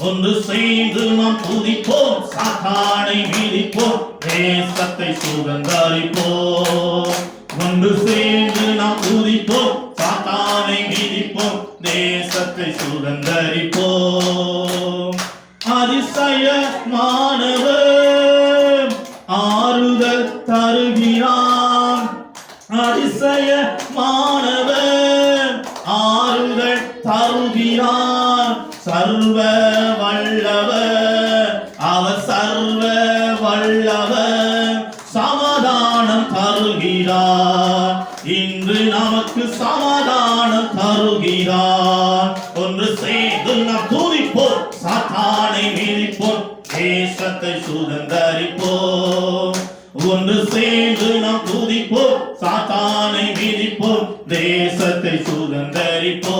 ஒன்று செய்து நாம் துதிப்போம் சாத்தானை மீதிப்போம் தேசத்தை சுதந்தரிப்போம். ஒன்று சேர்ந்து நாம் துதிப்போம் சாத்தானை மீதிப்போம் தேசத்தை சுதந்தரிப்போம். அதிசயமானவர் ஆறுதல் தருகிறான் அதிசயமானவர் ஆறுதல் தருகிறான் சர்வ வல்லவ அவர் சர்வ வல்லவ சமாதானம் தருகிறார். இன்று நமக்கு சமாதானம் தருகிறார். ஒன்று செய்து நாம் துதிப்போம் சாத்தானை மீறிப்போம் தேசத்தை சுதந்தரிப்போம். ஒன்று சேர்ந்து நாம் துதிப்போம் சாத்தானை மீதிப்போம் தேசத்தை சுதந்தரிப்போம்.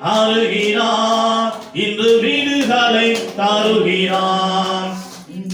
அருகிறார் இன்று விடுதலை தருகிறார்.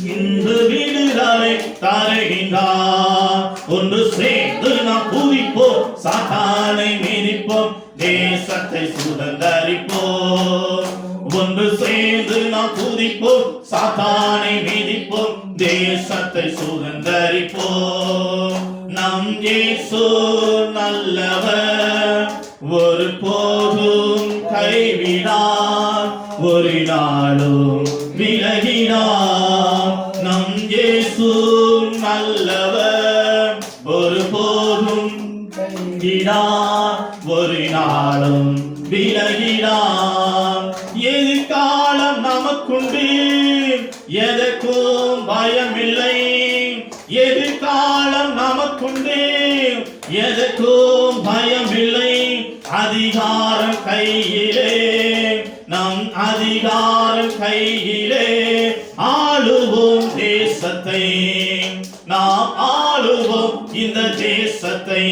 இன்று விடுதலை தருகின்றார். ஒன்று சேர்ந்து நாம் பூரிப்போம் சாத்தானை மீதிப்போம். தேசத்தை சுதந்தரிப்போம். ஒன்று சேர்ந்து நாம் பூரிப்போம் சாத்தானை மீதிப்போம். தேசத்தை சுதந்தரிப்போம். நம் இயேசு நல்லவர். ஒரு போதும் கைவிடார் ஒரு நாளும் விலகினார். நம் இயேசு நல்லவர் ஒரு போதும் கைவிடார் ஒரு நாளும் விலகினார். எது காலம் நமக்குண்டு எதற்கும் பயமில்லை. எது காலம் நமக்குண்டு எதற்கும் ஆளுவோம் தேசத்தை. நாம் ஆளுவோம் இந்த தேசத்தை.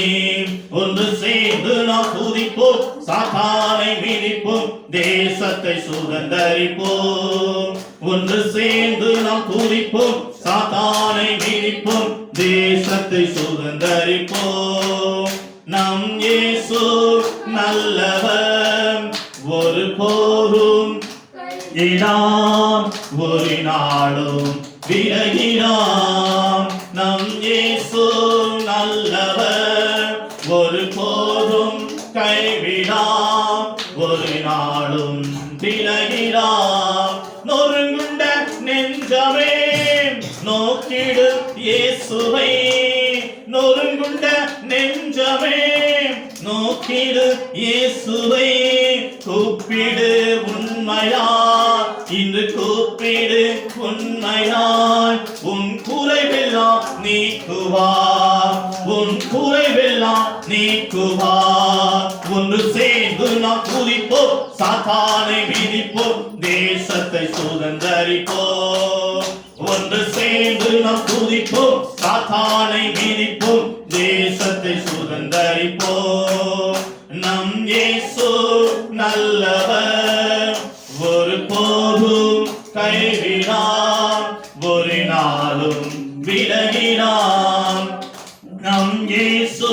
ஒன்று சேர்ந்து நாம் துதிப்போம் சாத்தானை மிதிப்போம் தேசத்தை சுதந்தரிப்போம். ஒன்று சேர்ந்து நாம் துதிப்போம் சாத்தானை மிதிப்போம் தேசத்தை சுதந்தரிப்போம். நம் இயேசு நல்லவர். இடாம் ஒரு நாளும் விலகினாம் நம் இயேசு நல்லவர் ஒரு போதும் கைவிடாம் நெஞ்சமே நோக்கிடு இயேசுவை கூப்பிடு உண்மையா? இன்று கூப்பிடு உண்மையாய் உன் குறைவெல்லாம் நீக்குவார் உன் குறைவெல்லாம் நீக்குவார் ஒன்று சேர்ந்து நாம் குறிப்போம் சாத்தானை விதிப்போம் தேசத்தை சுதந்தரிப்போம். ஒன்று சேர்ந்து நாம் துதிப்போம் சாத்தானை விதிப்போம் தேசத்தை சுதந்தரிப்போம் நம் இயேசு நல்லவர். ஒரு போதும் கைவிடாம் ஒரு நாளும் விலகினாம் நம் இயேசு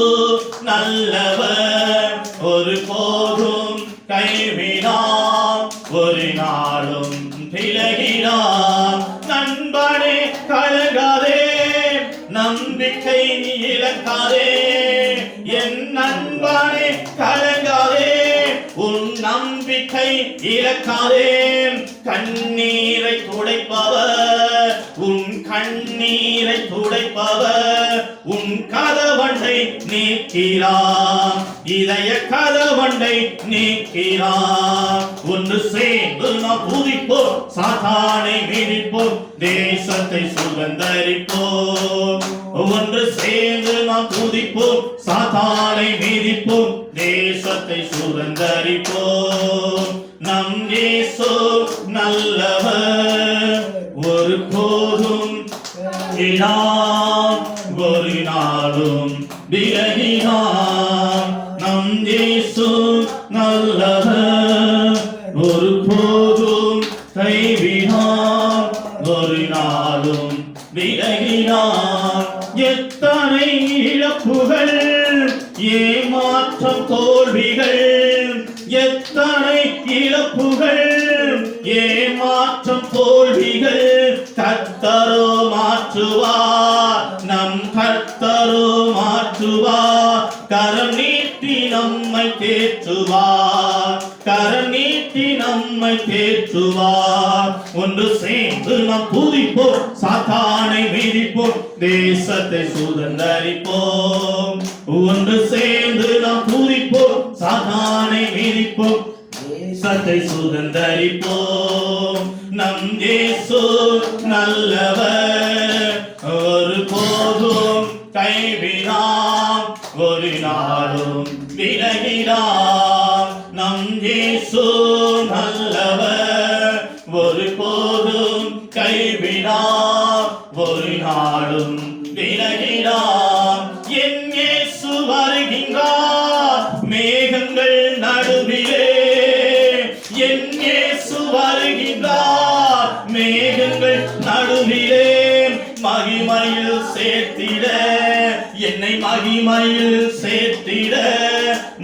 நல்லவர். ஒரு போதும் கைவிடாம் ஒரு நாளும் விலகினாம் இழக்காதே உன் நம்பிக்கை இழக்காதே. கண்ணீரை துடைப்பவர். உன் கண்ணீரை துடைப்பவர். உன் கதவண்டை நீக்கிறார் இதய கதவண்டை நீக்கிறார் ஒன்று சேர்ந்து நாம் பூதிப்போம். சாதானை மீறிப்போம். தேசத்தை சுதந்தரிப்போம். ஒன்று சேர்ந்து நாம் பூதிப்போம். சாதானை மீறிப்போம். தேசத்தை சுதந்தரிப்போம். நம் இயேசு நல்லவர். ஒரு போதும் ஒரு நாளும் விலகினார் நம் இயேசு இயேசு நல்லவர். ஒரு போதும் கைவினார் ஒரு நாளும் விலகினார் எத்தனை இழப்புகள் ஏமாற்றம் தோல்விகள். எத்தனை இழப்புகள் ஏமாற்றம் தோல்விகள். கத்தரோ மாற்றுவா நம் கத்தரோ மாற்றுவா கரம் நீட்டி நம்மை தேற்றுவா நம்மை தேற்றுவார். ஒன்று சேர்ந்து நாம் புதிப்போம் சாத்தானை மீதிப்போம். தேசத்தை சுதந்தரிப்போம். ஒன்று சேர்ந்து நாம் துதிப்போம் சாத்தானை மீதிப்போம். தேசத்தை சுதந்தரிப்போம். நம் தேசு நல்லவர். ஒரு போதும் கைவிடாம். ஒரு நாளும் விலகிடாம். நம் தேசு எப்போதும் போதும் ஒரு நாளும் விலகிடாம் என் இயேசு வருகின்றார் மேகங்கள் நடுவிலே. என் இயேசு வருகின்றார் மேகங்கள் நடுவிலே. மகிமையில் சேர்த்திட என்னை மகிமையில் சேர்த்திட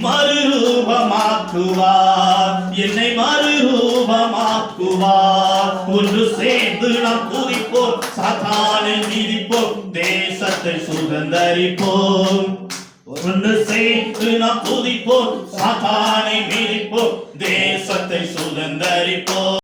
மறுரூபமாக்குவார். என்னை மறுரூபமாக்குவார். ஒன்று சேர்ந்து நாம் துதிப்போம் சாத்தானை மீதிப்போம். தேசத்தை சுதந்தரிப்போம். ஒன்று சேர்த்து நாம் துதிப்போம் சாத்தானை மீதிப்போம். தேசத்தை சுதந்தரிப்போம்.